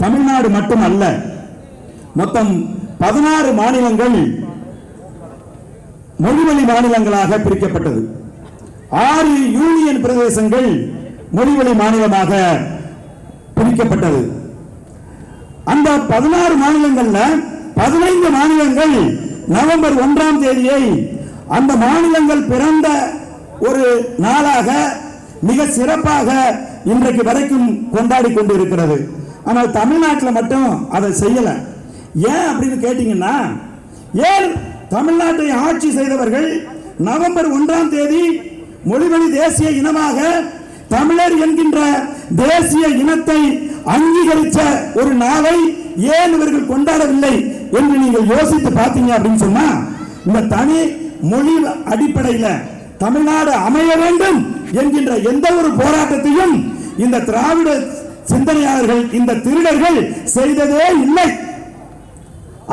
தமிழ்நாடு மட்டுமல்ல மொத்தம் பதினாறு மாநிலங்கள் மொழிவழி மாநிலங்களாக பிரிக்கப்பட்டது. ஆறு யூனியன் பிரதேசங்கள் மொழிவழி மாநிலமாக பிரிக்கப்பட்டது. அந்த பதினாறு மாநிலங்கள்ல பதினைந்து மாநிலங்கள் நவம்பர் ஒன்றாம் தேதியை அந்த மாநிலங்கள் பிறந்த ஒரு நாளாக மிக சிறப்பாக இன்றைக்கு வரைக்கும் கொண்டாடி கொண்டு இருக்கிறது ஆனால் தமிழ்நாட்டில் மட்டும் அதை செய்யலை. ஏன் அப்படின்னு கேட்டீங்கன்னா ஏன் தமிழ்நாட்டை ஆட்சி செய்தவர்கள் நவம்பர் ஒன்றாம் தேதி மொழிவழி தேசிய இனமாக தமிழர் என்கின்ற தேசிய இனத்தை அங்கீகரித்த ஒரு நாளை ஏன் இவர்கள் கொண்டாடவில்லை என்று நீங்கள் யோசித்து பார்த்தீங்க அப்படின்னு சொன்னா இந்த தனி மொழி அடிப்படையில தமிழ்நாடு அமைய வேண்டும் என்கின்ற எந்த ஒரு போராட்டத்தையும் இந்த திராவிட சிந்தனையாளர்கள் இந்த திருடர்கள் செய்ததே இல்லை.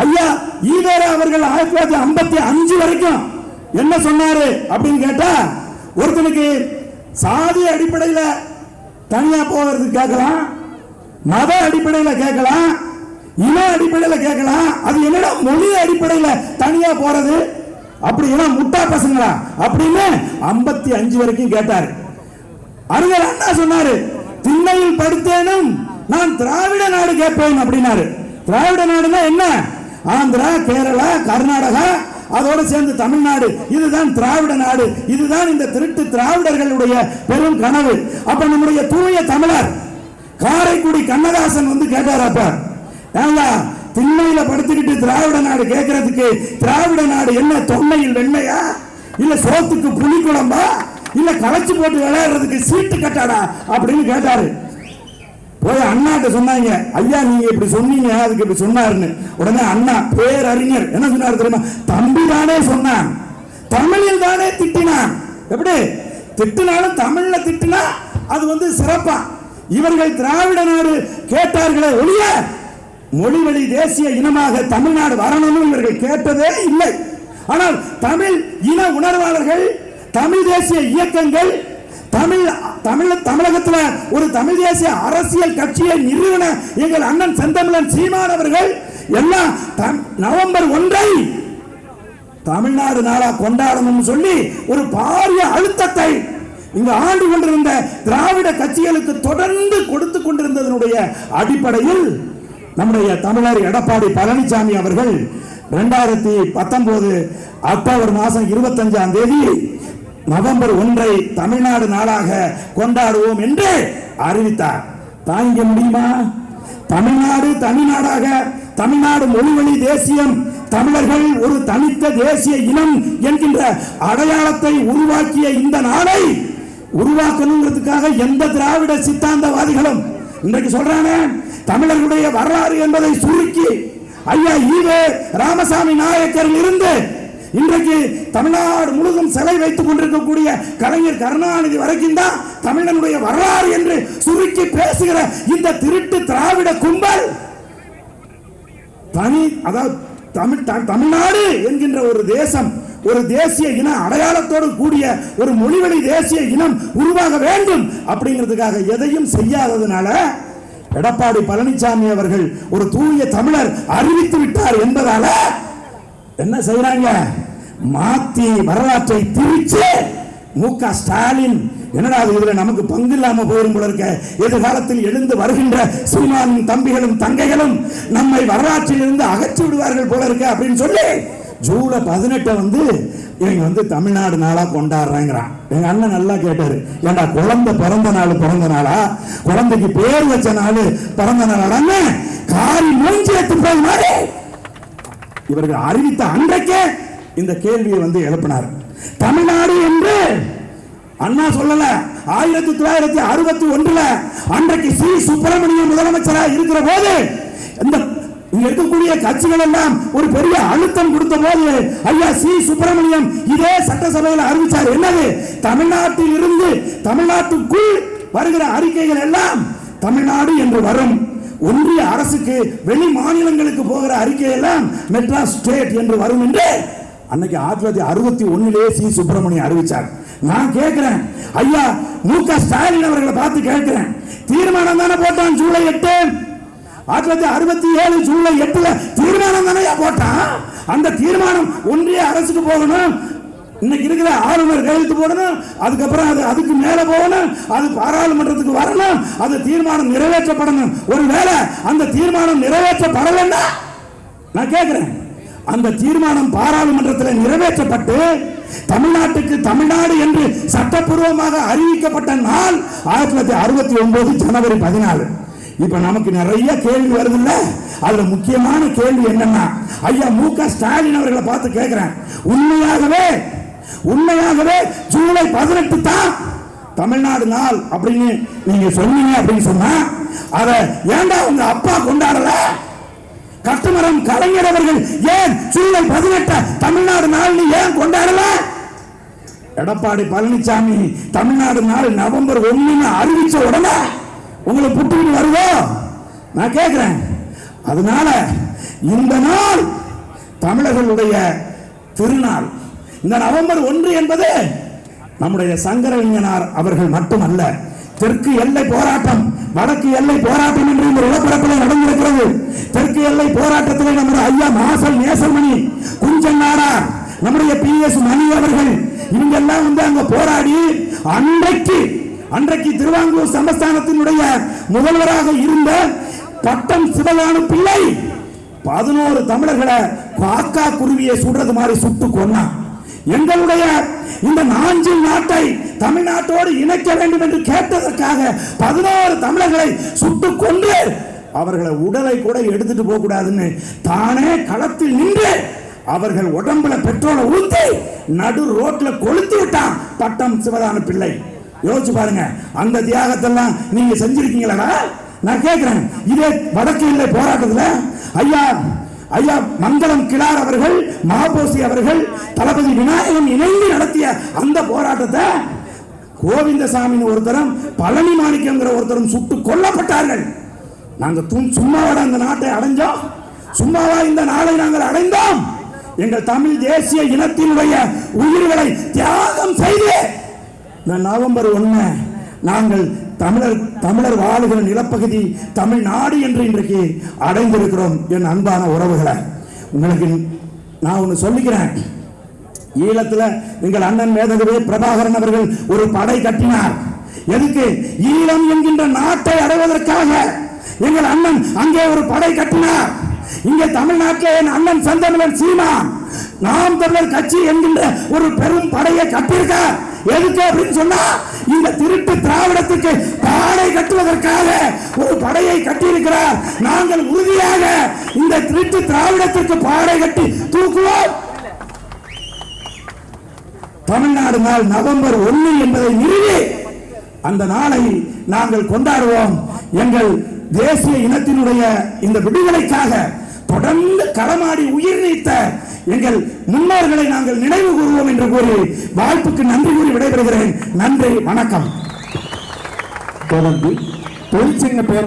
ஐயா ஈவேரா அவர்கள் ஆயிரத்தி தொள்ளாயிரத்தி ஐம்பத்தி அஞ்சு வரைக்கும் என்ன சொன்னாரு அப்படின்னு கேட்டா ஒருத்தனுக்கு சாதி அடிப்படையில் தனியா போகிறது கேட்கலாம் மத அடிப்படையில் கேட்கலாம் இன அடிப்படையில் கேட்கலாம் அது என்னடா மொழி அடிப்படையில் தனியா போறது? அப்படின்னா முட்டா பசங்களா? அப்படின்னு ஐம்பத்தி அஞ்சு வரைக்கும் கேட்டாரு. அறிஞர் அண்ணா சொன்னாரு திண்ணையில் படுத்தேனும் நான் திராவிட நாடு கேட்பேன் அப்படின்னாரு. திராவிட நாடுனா என்ன? ஆந்திரா கேரளா கர்நாடகா அதோடு சேர்ந்து தமிழ்நாடு. இதுதான் திராவிட நாடு. இதுதான் இந்த திருட்டு திராவிடர்களுடைய பெரும் கனவு. அப்ப நம்முடைய தூய தமிழர் காரைக்குடி கண்ணதாசன் வந்து கேட்டார் அப்ப ஏங்களா திண்ணையில படுத்துக்கிட்டு திராவிட நாடு கேட்கறதுக்கு திராவிட நாடு என்ன தொன்மையில் வெண்மையா? இல்ல சோத்துக்கு புலி குழம்பா இல்ல களைச்சு போட்டு விளையாடுறதுக்கு சீட்டு கட்டாடா அப்படின்னு கேட்டாரு. போய் அண்ணாட்ட சொன்னாங்க ஐயா நீங்க இப்படி சொன்னீங்க அதுக்கு இப்படி சொன்னாருன்னு. உடனே அண்ணா பேரறிஞர் என்ன சொன்னாரு தெரியுமா? தம்பி தானே சொன்னான். தமிழில் தானே திட்டினான். எப்படி? திட்டினாலும் தமிழ்ல திட்டினா அது வந்து சிறப்பா. இவர்கள் திராவிட நாடு கேட்டார்களே ஒழிய மொழி வழி தேசிய இனமாக தமிழ்நாடு வரணும்னு இவர்கள் கேட்டதே இல்லை. ஆனால் தமிழ் இன உணர்வாளர்கள் தமிழ் தேசிய இயக்கங்கள் தமிழ் தமிழ் தமிழகத்தில் ஒரு தமிழ் தேசிய அரசியல் கட்சியை நிறுவன எங்கள் அண்ணன் செந்தமிழன் சீமான் அவர்கள் எல்லாம் நவம்பர் ஒன்றை தமிழ்நாடு நாளா கொண்டாடணும்னு சொல்லி ஒரு பாரிய அழுத்தத்தை இங்கு ஆண்டு கொண்டிருந்த திராவிட கட்சிகளுக்கு தொடர்ந்து கொடுத்து கொண்டிருந்ததனுடைய அடிப்படையில் நம்முடைய தமிழர் எடப்பாடி பழனிசாமி அவர்கள் இரண்டாயிரத்தி பத்தொன்பது அக்டோபர் மாதம் இருபத்தஞ்சாம் தேதி நவம்பர் ஒன்றை தமிழ்நாடு நாளாக கொண்டாடுவோம் என்று அறிவித்தார். தாங்க முடியுமா? தமிழ்நாடு தனிநாடாக தமிழ்நாடு மொழிவழி தேசியம் தமிழர்கள் ஒரு தனித்த தேசிய இனம் என்கின்ற அடையாளத்தை உருவாக்கிய இந்த நாளை உருவாக்கணுங்கிறதுக்காக எந்த திராவிட சித்தாந்தவாதிகளும் இன்றைக்கு சொல்றானே தமிழர்களுடைய வரலாறு என்பதை சுருக்கி ஐயா ஈவே ராமசாமி நாயக்கரில் இருந்து இன்றைக்கு தமிழ்நாடு முழுவதும் சிலை வைத்துக் கொண்டிருக்கக்கூடிய கலைஞர் கருணாநிதி வரைக்கும் தான் தமிழனுடைய வரலாறு என்று சுருக்கி பேசுகிற இந்த திருட்டு திராவிட கும்பல். தனி அதாவது தமிழ் தமிழ்நாடு என்கின்ற ஒரு தேசம் ஒரு தேசிய இன அடையாளத்தோடு கூடிய ஒரு மொழிவழி தேசிய இனம் உருவாக வேண்டும் அப்படிங்கிறதுக்காக எதையும் செய்யாததுனால எடப்பாடி பழனிசாமி அவர்கள் ஒரு தூய தமிழர் அறிவித்து விட்டார் என்பதால என்ன செய்யறாங்க மாத்தி வரலாற்றை திரிச்சு மு க ஸ்டாலின் என்னடா இதுல நமக்கு பங்கு இல்லாம போயிடும் போல இருக்க? எதிர்காலத்தில் எழுந்து வருகின்ற சீமானும் தம்பிகளும் தங்கைகளும் நம்மை வரலாற்றில் இருந்து அகற்றி விடுவார்கள் போல இருக்க அப்படின்னு சொல்லி ஜூலை பதினெட்டை வந்து இவங்க வந்து தமிழ்நாடு நாளா கொண்டாடுறேங்கிறான். எங்க அண்ணன் நல்லா கேட்டாரு ஏண்டா குழந்தை பிறந்த நாள் பிறந்த நாளா? குழந்தைக்கு பேர் வச்ச நாள் பிறந்த நாளாடான்னு காரி மூஞ்சி எடுத்து போய் மாதிரி இவர்கள் அறிவித்த அன்றைக்கே இந்த கேள்வியை வந்து எழுப்பினார் தமிழ்நாடு என்று அண்ணா சொல்லல. ஆயிரத்தி தொள்ளாயிரத்தி அறுபத்தி ஒன்றுல அன்றைக்கு சி. சுப்பிரமணியம் முதலமைச்சராக இருக்கிற போது இந்த இருக்கக்கூடிய கட்சிகள் எல்லாம் ஒரு பெரிய அழுத்தம் கொடுத்த போது ஐயா சி. சுப்பிரமணியம் இதே சட்டசபையில் அறிவிச்சார். என்னது? தமிழ்நாட்டில் இருந்து தமிழ்நாட்டுக்குள் வருகிற அறிக்கைகள் எல்லாம் தமிழ்நாடு என்று வரும். ஒன்றிய அரசுக்கு வெளி மாநிலங்களுக்கு போகிற அறிக்கை எல்லாம் மெட்ராஸ் ஸ்டேட் என்று வரும் என்று அன்னைக்கு ஆயிரத்தி தொள்ளாயிரத்தி அறுபத்தி ஒன்னிலே சி. சுப்பிரமணியம் அறிவிச்சார். நான் கேட்கிறேன். ஐயா மு. க. ஸ்டாலின் அவர்களை பார்த்து கேட்கிறேன். தீர்மானம் தானே போட்டான் ஜூலை எட்டு. ஆயிரத்தி தொள்ளாயிரத்தி அறுபத்தி ஏழு ஜூலை எட்டுல தீர்மானம் தானே போட்டான்? அந்த தீர்மானம் ஒன்றிய அரசுக்கு போகணும். இன்னைக்கு இருக்கிற ஆளுநர் கையெழுத்து போடணும் அதுக்கப்புறம் அது அதுக்கு மேல போகணும் அது பாராளுமன்றத்துக்கு வரணும் அந்த தீர்மானம் நிறைவேற்றப்படணும். ஒருவேளை அந்த தீர்மானம் நிறைவேற்றப்படலன்னா நான் கேட்கிறேன் அந்த தீர்மானம் பாராளுமன்றத்தில் நிறைவேற்றப்பட்டு தமிழ்நாட்டுக்கு தமிழ்நாடு என்று சட்டப்பூர்வமாக அறிவிக்கப்பட்ட நாள் ஆயிரத்தி தொள்ளாயிரத்தி அறுபத்தி ஒன்பது ஜனவரி பதினாலு. இப்ப நமக்கு நிறைய கேள்வி வருதுல்ல? அதுல முக்கியமான கேள்வி என்னன்னா ஐயா மு க ஸ்டாலின் அவர்களை பார்த்து கேட்கிறேன். உண்மையாகவே உண்மையாகவே ஜூலை பதினெட்டு தான் தமிழ்நாடு நாள் அப்படின்னு நீங்க சொன்னீங்க அப்படின்னு சொன்னா அத ஏன்டா உங்க அப்பா கொண்டாடல? கட்டுமரம் கலைஞர் அவர்கள் ஏன் ஜூலை பதினெட்ட தமிழ்நாடு நாள் ஏன் கொண்டாடல? எடப்பாடி பழனிசாமி தமிழ்நாடு நாள் நவம்பர் ஒண்ணுன்னு அறிவிச்ச உடனே உங்களை புட்டுக்கிட்டு வருதோ? நான் கேட்கிறேன் அதனால இந்த நாள் தமிழர்களுடைய திருநாள். இந்த நவம்பர் ஒன்று என்பது நம்முடைய சங்கரலிங்கனார் அவர்கள் மட்டுமல்ல தெற்கு எல்லை போராட்டம் வடக்கு எல்லை போராட்டம் என்று இந்த நிலப்பரப்பில் நடந்திருக்கிறது. தெற்கு எல்லை போராட்டத்தில் நம்முடைய ஐயா மாசல் நேசமணி குஞ்சன் நாடார் நம்முடைய பி எஸ் மணி அவர்கள் இவங்கெல்லாம் வந்து அங்க போராடி அன்றைக்கு அன்றைக்கு திருவாங்கூர் சமஸ்தானத்தினுடைய முதல்வராக இருந்த பட்டம் சிவகானு பிள்ளை பதினோரு தமிழர்களை காக்கா குருவியை சுடுறது மாதிரி சுட்டு கொன்னான். எங்களுடைய இந்த நாஞ்சில் நாட்டை தமிழ்நாட்டோடு இணைக்க வேண்டும் என்று கேட்டதற்காக பதினோரு தமிழர்களை சுட்டு கொண்டு அவர்களை உடலை கூட எடுத்துட்டு போக கூடாதுன்னு தானே களத்தில் நின்று அவர்கள் உடம்புல பெட்ரோலை ஊத்தி நடு ரோட்ல கொளுத்து விட்டான் பட்டம் சிவதான பிள்ளை. யோசிச்சு பாருங்க அந்த தியாகத்தெல்லாம் நீங்க செஞ்சிருக்கீங்களா நான் கேட்கிறேன் இதே வடக்கு இல்லை போராட்டத்துல ஐயா ஐயா மங்களம் கிளார் அவர்கள் மாபோசி அவர்கள் தளபதி விநாயகம் இணைந்து நடத்திய அந்த போராட்டத்தை கோவிந்தசாமி ஒருத்தரும் பழனி மாணிக்கங்கிற ஒருத்தரும் சுட்டு கொல்லப்பட்டார்கள். நாங்கள் தூண் சும்மாவோட அந்த நாட்டை அடைஞ்சோம். சும்மாவா இந்த நாளை நாங்கள் அடைந்தோம். எங்கள் தமிழ் தேசிய இனத்தினுடைய உயிர்களை தியாகம் செய்து இந்த நவம்பர் ஒன்று நாங்கள் தமிழர் தமிழர் வாழுகிற நிலப்பகுதி தமிழ்நாடு என்று இன்றைக்கு அடைந்திருக்கிறோம் என் அன்பான உறவுகளை. உங்களுக்கு நான் ஒன்று சொல்லிக்கிறேன். ஈழத்துல எங்கள் அண்ணன் மேதகவே பிரபாகரன் அவர்கள் ஒரு படை கட்டினார். எதுக்கு? ஈழம் என்கின்ற நாட்டை அடைவதற்காக எங்கள் அண்ணன் அங்கே ஒரு படை கட்டினார். இங்கே தமிழ்நாட்டில் என் அண்ணன் சந்தமிழன் சீமான் நாம் தமிழர் கட்சி என்கின்ற ஒரு பெரும் படையை கட்டியிருக்கார். எதுக்கு அப்படின்னு சொன்னா இந்த திருட்டு திராவிடத்துக்கு பாடை கட்டுவதற்காக ஒரு படையை கட்டியிருக்கிறார். நாங்கள் உறுதியாக இந்த திருட்டு திராவிடத்திற்கு பாடை கட்டி தூக்குவோம். தமிழ்நாடு நாள் நவம்பர் ஒன்று என்பதை நிறுவி அந்த நாளை நாங்கள் கொண்டாடுவோம். எங்கள் தேசிய இனத்தினுடைய இந்த விடுதலைக்காக தொடர்ந்து களமாடி உயிர் நீத்த எங்கள் முன்னோர்களை நாங்கள் நினைவு கூறுவோம் என்று கூறி வாய்ப்புக்கு நன்றி கூறி விடைபெறுகிறேன். நன்றி வணக்கம். தொடர்ந்து தொழிற்சங்க பேர்